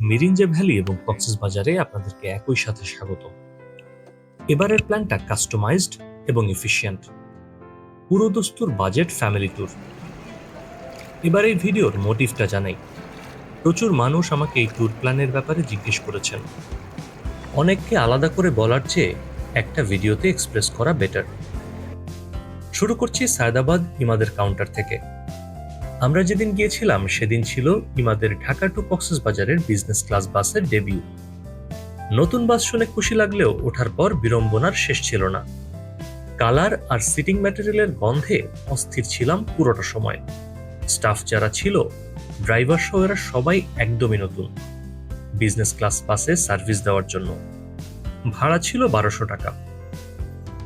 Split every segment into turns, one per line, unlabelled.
Mirinja valley এবং কক্সেস বাজারে আপনাদেরকে একই সাথে স্বাগত। এবারের প্ল্যানটা কাস্টমাইজড এবং এফিশিয়েন্ট পুরো দস্তুর বাজেট ফ্যামিলি ট্যুর এবার এই ভিডিওর মোটিভটা জানাই। প্রচুর মানুষ আমাকে এই ট্যুর প্ল্যানের ব্যাপারে জিজ্ঞেস করেছেন। অনেককে আলাদা করে বলার চেয়ে একটা ভিডিওতে এক্সপ্রেস করা বেটার শুরু করছি সায়দাবাদ ইমাদের কাউন্টার থেকে। আমরা যেদিন গিয়েছিলাম, সেদিন ছিল ইমাদের ঢাকা টু কক্সেস বাজারের বিজনেস ক্লাস বাসের ডেবিউ নতুন বাস শুনে খুশি লাগলেও ওঠার পর বিড়ম্বনার শেষ ছিল না। কালার আর সিটিং ম্যাটেরিয়ালের গন্ধে অস্থির ছিলাম পুরোটা সময়। স্টাফ যারা ছিল ড্রাইভার সহ এরা সবাই একদমই নতুন। বিজনেস ক্লাস বাসে সার্ভিস দেওয়ার জন্য। ভাড়া ছিল বারোশো টাকা।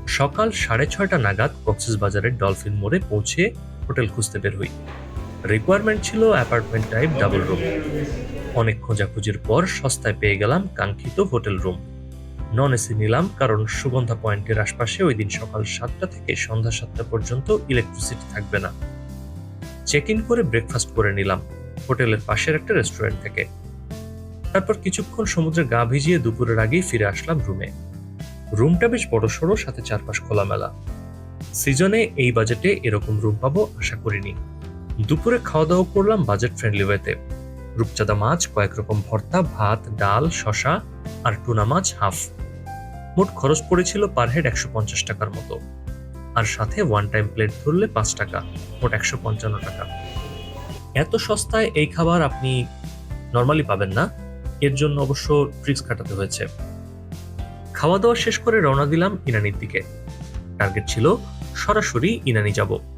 সকাল সাড়ে ছয়টা নাগাদ কক্সেস বাজারের ডলফিন মোড়ে পৌঁছে হোটেল খুঁজতে বের হই। রিকোয়ারমেন্ট ছিল অ্যাপার্টমেন্ট টাইপ ডাবল রুম অনেক খোঁজাখুঁজির পর সস্তায় পেয়ে গেলাম কাঙ্ক্ষিত হোটেল রুম নন এসি নিলাম কারণ সুগন্ধা পয়েন্টের আশপাশে ওই দিন সকাল সাতটা থেকে সন্ধ্যা সাতটা পর্যন্ত ইলেকট্রিসিটি থাকবে না। চেক ইন করে ব্রেকফাস্ট করে নিলাম হোটেলের পাশের একটা রেস্টুরেন্ট থেকে। তারপর কিছুক্ষণ সমুদ্রে গা ভিজিয়ে দুপুরের আগেই ফিরে আসলাম রুমে রুমটা বেশ বড় সড়ো, সাথে চারপাশ খোলামেলা। সিজনে এই বাজেটে এরকম রুম পাবো, আশা করিনি। দুপুরে খাওয়া দাওয়া করলাম বাজেট ফ্রেন্ডলি ওয়েতে রূপচাঁদা মাছ, কয়েক রকম ভর্তা, ভাত, ডাল শশা আর টুনা মাছ হাফ মোট খরচ পড়েছিল পার হেড একশো পঞ্চাশ টাকার মতো। আর সাথে ওয়ান টাইম প্লেট ধরলে পাঁচ টাকা, মোট একশো পঞ্চান্ন টাকা। এত সস্তায় এই খাবার আপনি নর্মালি পাবেন না। এর জন্য অবশ্য ট্রিক্স কাটাতে হয়েছে। খাওয়া দাওয়া শেষ করে রওনা দিলাম ইনানির দিকে। টার্গেট ছিল, সরাসরি ইনানি যাব।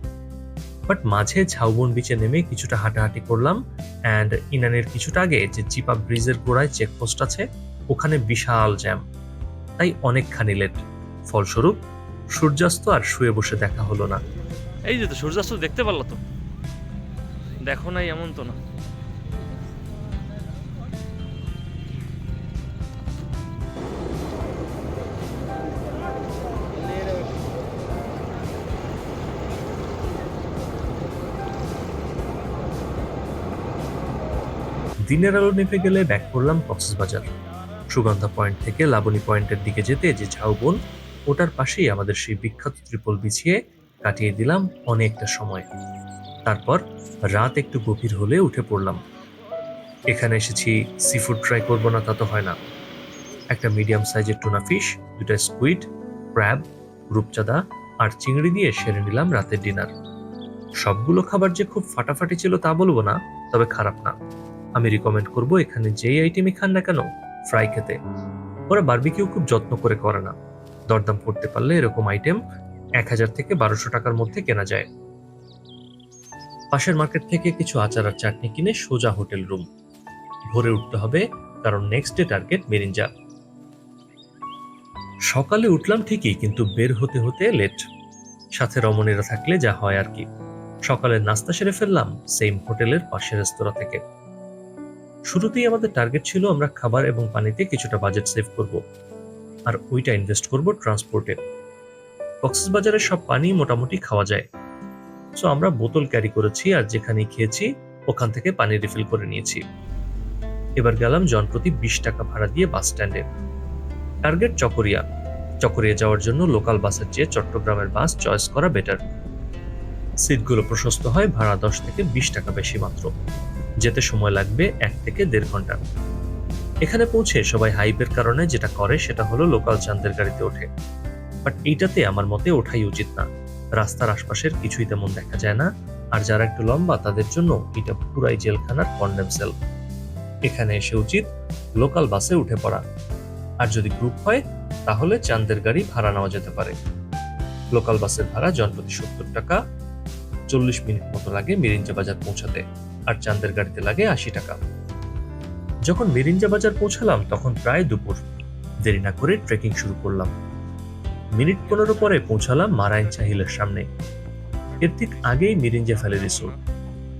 বাট মাঝে ঝাউবন বিচে নেমে কিছুটা হাঁটাহাঁটি করলাম অ্যান্ড ইনানের কিছুটা আগে যে চিপা ব্রিজের গোড়ায় চেকপোস্ট আছে, ওখানে বিশাল জ্যাম তাই অনেকখানি লেট ফলস্বরূপ, সূর্যাস্ত আর শুয়ে বসে দেখা হলো না।
এই যে তো সূর্যাস্ত দেখতে পারল তো? দেখো নাই এমন তো না।
দিনের আলো নেমে গেলে ব্যাক করলাম কক্সবাজার। সুগন্ধা পয়েন্ট থেকে লাবণী পয়েন্টের দিকে যেতে যে ঝাউবন ওটার পাশেই আমাদের সেই বিখ্যাত ত্রিপল বিছিয়ে কাটিয়ে দিলাম অনেকটা সময়। তারপর রাত একটু গভীর হলে উঠে পড়লাম। এখানে এসেছি সি ফুড ট্রাই করব না, তা তো হয় না। একটা মিডিয়াম সাইজের টুনা ফিশ দুটা স্কুইড ক্র্যাব রূপচাঁদা আর চিংড়ি দিয়ে সেরে নিলাম রাতের ডিনার সবগুলো খাবার যে খুব ফাটাফাটি ছিল তা বলব না, তবে খারাপ না। আমি রিকমেন্ড করব এখানে যেই আইটেমই খান না কেন ফ্রাই খেতে। ওরা বারবিকিউ খুব যত্ন করে করে না। দরদাম করতে পারলে এরকম আইটেম এক হাজার থেকে বারোশো টাকার মধ্যে কেনা যায়। পাশের মার্কেট থেকে কিছু আচার আর চাটনি কিনে সোজা হোটেল রুম ভোরে উঠতে হবে, কারণ নেক্সট ডে টার্গেট মেরিঞ্জা সকালে উঠলাম ঠিকই, কিন্তু বের হতে হতে লেট সাথে রমণীরা থাকলে যা হয় আর কি। সকালের নাস্তা সেরে ফেললাম সেম হোটেলের পাশের রেস্তোরাঁ থেকে। শুরুতেই আমাদের টার্গেট ছিল আমরা খাবার এবং পানিতে কিছুটা বাজেট সেভ করব। আর ওইটা ইনভেস্ট করব ট্রান্সপোর্টে কক্সবাজারের সব পানি মোটামুটি খাওয়া যায়। সো আমরা বোতল ক্যারি করেছি আর যেখানে খেয়েছি, ওখান থেকে পানি রিফিল করে নিয়েছি। এবার গেলাম জনপ্রতি বিশ টাকা ভাড়া দিয়ে বাস স্ট্যান্ডে টার্গেট চকরিয়া। চকরিয়া যাওয়ার জন্য লোকাল বাসের চেয়ে চট্টগ্রামের বাস চয়েস করা বেটার সিটগুলো প্রশস্ত হয় ভাড়া দশ থেকে বিশ টাকা বেশি মাত্র। যেতে সময় লাগবে এক থেকে দেড় ঘণ্টা। এখানে পৌঁছে সবাই হাইপের কারণে যেটা করে সেটা হলো লোকাল চান্দের গাড়িতে ওঠে। বাট এইটাতে আমার মতে ওঠাই উচিত না। রাস্তার আশপাশের কিছুই তেমন দেখা যায় না। আর যারা একটু লম্বা, তাদের জন্য এটা পুরাই জেলখানার কন্ডেম সেল এখানে এসে উচিত লোকাল বাসে উঠে পড়া। আর যদি গ্রুপ হয়, তাহলে চান্দের গাড়ি ভাড়া নেওয়া যেতে পারে। লোকাল বাসের ভাড়া জনপ্রতি সত্তর টাকা, চল্লিশ মিনিট মতো লাগে মিরিঞ্জা বাজার পৌঁছাতে। আর চান্দের গাড়িতে লাগে আশি টাকা। যখন মিরিঞ্জা বাজার পৌঁছালাম, তখন প্রায় দুপুর। দেরি না করে ট্রেকিং শুরু করলাম। মিনিট পনেরো পরে পৌঁছালাম মারাইনচা হিলের সামনে। এর ঠিক আগেই মিরিঞ্জা ভ্যালি রিসোর্ট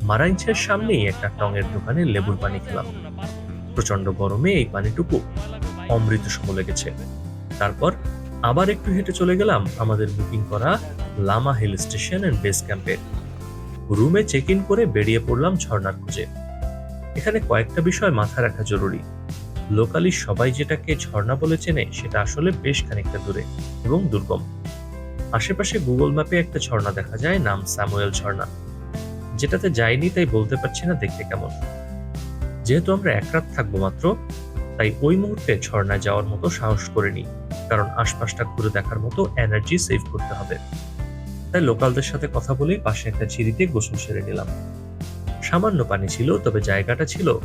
মারাইনচার সামনেই একটা টঙের দোকানে লেবুর পানি খেলাম। প্রচণ্ড গরমে এই পানিটুকু অমৃত সম লেগেছে। তারপর আবার একটু হেঁটে চলে গেলাম আমাদের বুকিং করা Lama hill station and base ক্যাম্পে রুমে চেক ইন করে বেরিয়ে পড়লাম ঝর্ণার খোঁজে। এখানে কয়েকটা বিষয় মাথায় রাখা জরুরি। লোকালি সবাই যেটাকে ঝর্ণা বলে চেনে, সেটা আসলে বেশ খানিকটা দূরে এবং দুর্গম। আশেপাশে গুগল ম্যাপে একটা ঝর্ণা দেখা যায়, নাম স্যামুয়েল ঝর্ণা। যেটাতে যাইনি, তাই বলতে পারছি না দেখতে কেমন। যেহেতু আমরা এক রাত থাকব মাত্র, তাই ওই মুহূর্তে ঝর্ণায় যাওয়ার মতো সাহস করিনি, কারণ আশপাশটা ঘুরে দেখার মতো এনার্জি সেভ করতে হবে। তাই লোকালদের সাথে কথা বলেই পাশে একটা ঝিরিতে গোসল সেরে নিলাম। সামান্য পানি ছিল, তবে জায়গাটা ছিল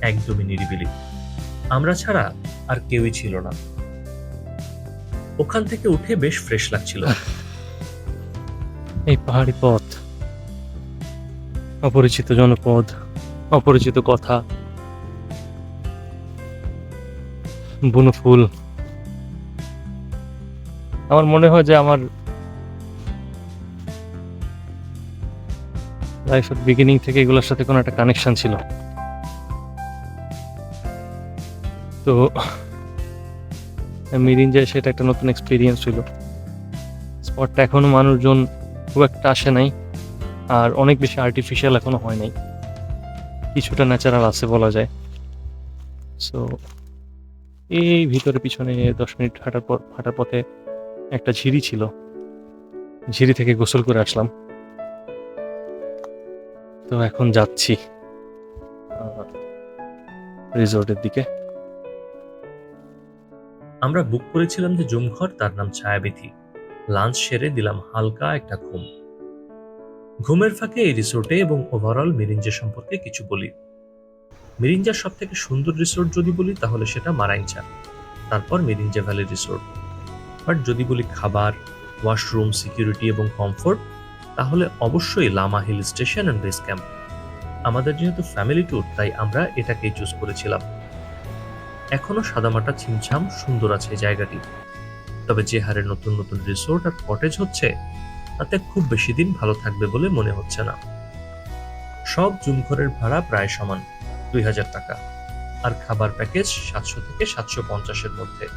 একদমই নিরিবিলি। আমরা ছাড়া আর কেউই ছিল না। ওখান থেকে উঠে বেশ ফ্রেশ লাগছিল।
এই পাহাড়ি পথ। অপরিচিত জনপদ, অপরিচিত কথা। বুনো ফুল। আমার মনে হয় যে আমার লাইফের বিগিনিং থেকে এগুলোর সাথে কোনো একটা কানেকশন ছিল। তো, মিরিন যায় সেটা একটা নতুন এক্সপিরিয়েন্স ছিল। স্পটটা এখনও মানুষজন খুব একটা আসে নাই, আর অনেক বেশি আর্টিফিশিয়াল এখনও হয় নাই। কিছুটা ন্যাচারাল আছে বলা যায়। সো এই ভিতরে পিছনে দশ মিনিট হাঁটার পর, হাঁটার পথে একটা ঝিরি ছিল। ঝিরি থেকে গোসল করে আসলাম। তো এখন যাচ্ছি। রিসোর্টের দিকে।
আমরা বুক করেছিলাম যে জুমঘর তার নাম ছায়াবিথি। লাঞ্চ সেরে দিলাম হালকা একটা ঘুম। ঘুমের ফাঁকে এই রিসোর্টে এবং ওভারঅল মিরিঞ্জা সম্পর্কে কিছু বলি। মিরিঞ্জার সব থেকে সুন্দর রিসোর্ট যদি বলি, তাহলে সেটা মারাইঞ্চা তারপর মিরিঞ্জা ভ্যালি রিসোর্ট। বাট যদি বলি খাবার, ওয়াশরুম, সিকিউরিটি এবং কমফোর্ট তাহলে অবশ্যই Lama hill station and base camp আমাদের যেহেতু ফ্যামিলি ট্যুর তাই আমরা এটাকেই চুজ করেছিলাম। এখনও সাদামাটা ছিমছাম সুন্দর আছে জায়গাটি। তবে যে হারে নতুন নতুন রিসোর্ট আর কটেজ হচ্ছে, তাতে খুব বেশি দিন ভালো থাকবে বলে মনে হচ্ছে না। সব জুমঘরের ভাড়া প্রায় সমান, দুই হাজার টাকা। আর খাবার প্যাকেজ সাতশো থেকে সাতশো পঞ্চাশের মধ্যে।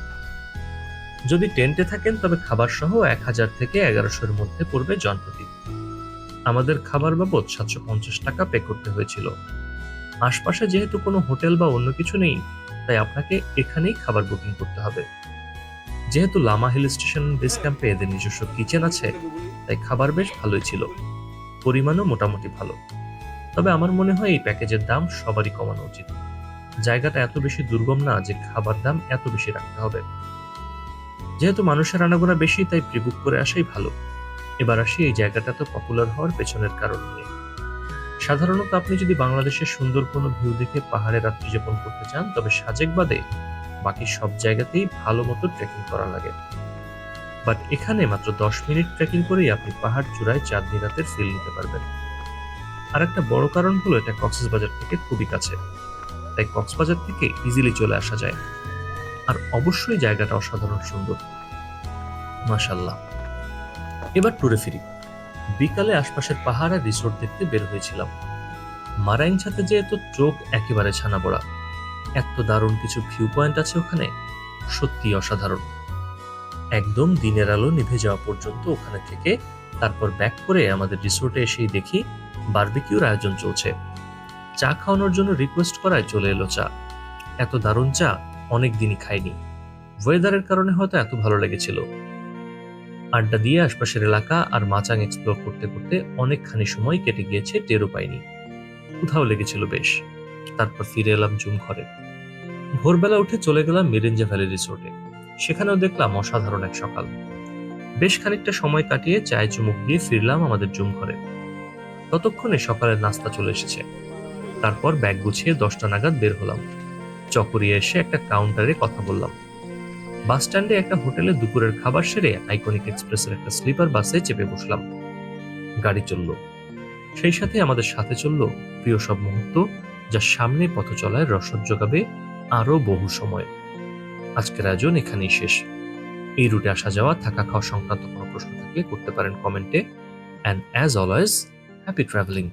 যদি টেন্টে থাকেন, তবে খাবার সহ এক হাজার থেকে এগারোশোর মধ্যে পড়বে জনপ্রতি। আমাদের খাবার বাবদ সাতশো পঞ্চাশ টাকা পে করতে হয়েছিল। আশপাশে যেহেতু কোনো হোটেল বা অন্য কিছু নেই, তাই আপনাকে এখানেই খাবার বুকিং করতে হবে। যেহেতু লামা হিল স্টেশন বেস ক্যাম্পে এদের নিজস্ব কিচেন আছে, তাই খাবার বেশ ভালোই ছিল। পরিমাণও মোটামুটি ভালো। তবে আমার মনে হয় এই প্যাকেজের দাম সবারই কমানো উচিত। জায়গাটা এত বেশি দুর্গম না যে খাবার দাম এত বেশি রাখতে হবে। যেহেতু মানুষের আনাগোনা বেশি, তাই প্রিবুক করে আসাই ভালো। এবার আসি এই জায়গাটা তো পপুলার হওয়ার পেছনের কারণ নিয়ে। সাধারণত আপনি যদি বাংলাদেশের সুন্দর কোনো ভিউ দেখে পাহাড়ে রাত্রি যাপন করতে চান, তবে সাজেক বাদে বাকি সব জায়গাতেই ভালো মতো ট্রেকিং করা লাগে। বাট এখানে মাত্র দশ মিনিট ট্রেকিং করেই আপনি পাহাড় চূড়ায় চাঁদনি রাতের ফিল নিতে পারবেন। আর একটা বড় কারণ হলো এটা কক্সবাজার থেকে খুবই কাছে। তাই কক্সবাজার থেকে ইজিলি চলে আসা যায়। আর অবশ্যই জায়গাটা অসাধারণ সুন্দর। মাশাল্লাহ এবার ট্যুরে ফিরি। বিকালে আশপাশের পাহাড় রিসোর্ট দেখতে বের হয়েছিলাম। মারাইন ছাতে যেহেতু চোখ একেবারে ছানা পড়া এত দারুণ কিছু ভিউ পয়েন্ট আছে ওখানে সত্যি অসাধারণ। একদম দিনের আলো নিভে যাওয়া পর্যন্ত ওখানে থেকে তারপর ব্যাক করে আমাদের রিসোর্টে এসেই দেখি বারবিকিউর আয়োজন চলছে। চা খাওয়ানোর জন্য রিকোয়েস্ট করায় চলে এলো চা। এত দারুণ চা অনেক দিনই খাইনি। ওয়েদারের কারণে হয়তো এত ভালো লেগেছিল। আড্ডা দিয়ে আশপাশের এলাকা আর মাচাং এক্সপ্লোর করতে করতে অনেকখানি সময় কেটে গিয়েছে টেরও পাইনি। কোথাও লেগেছিল বেশ। তারপর ফিরে এলাম জুম ঘরে। ভোরবেলা উঠে চলে গেলাম মিরেঞ্জা ভ্যালি রিসোর্টে। সেখানেও দেখলাম অসাধারণ এক সকাল। বেশ খানিকটা সময় কাটিয়ে চায় চুমুক দিয়ে ফিরলাম আমাদের জুম ঘরে। ততক্ষণে সকালের নাস্তা চলে এসেছে। তারপর ব্যাগ গুছিয়ে দশটা নাগাদ বের হলাম। চকরিয়ে এসে একটা কাউন্টারে কথা বললাম। বাস স্ট্যান্ডে একটা হোটেলে দুপুরের খাবার সেরে আইকনিক এক্সপ্রেসের একটা স্লিপার বাসে চেপে বসলাম। গাড়ি চলল। সেই সাথে আমাদের সাথে চলল প্রিয় সব মুহূর্ত যা সামনে পথ চলায় রসদ যোগাবে আরও বহু সময়। আজকের আয়োজন এখানেই শেষ। এই রুটে আসা যাওয়া, থাকা খাওয়া সংক্রান্ত কোনো প্রশ্ন থাকলে করতে পারেন কমেন্টে। And as always happy travelling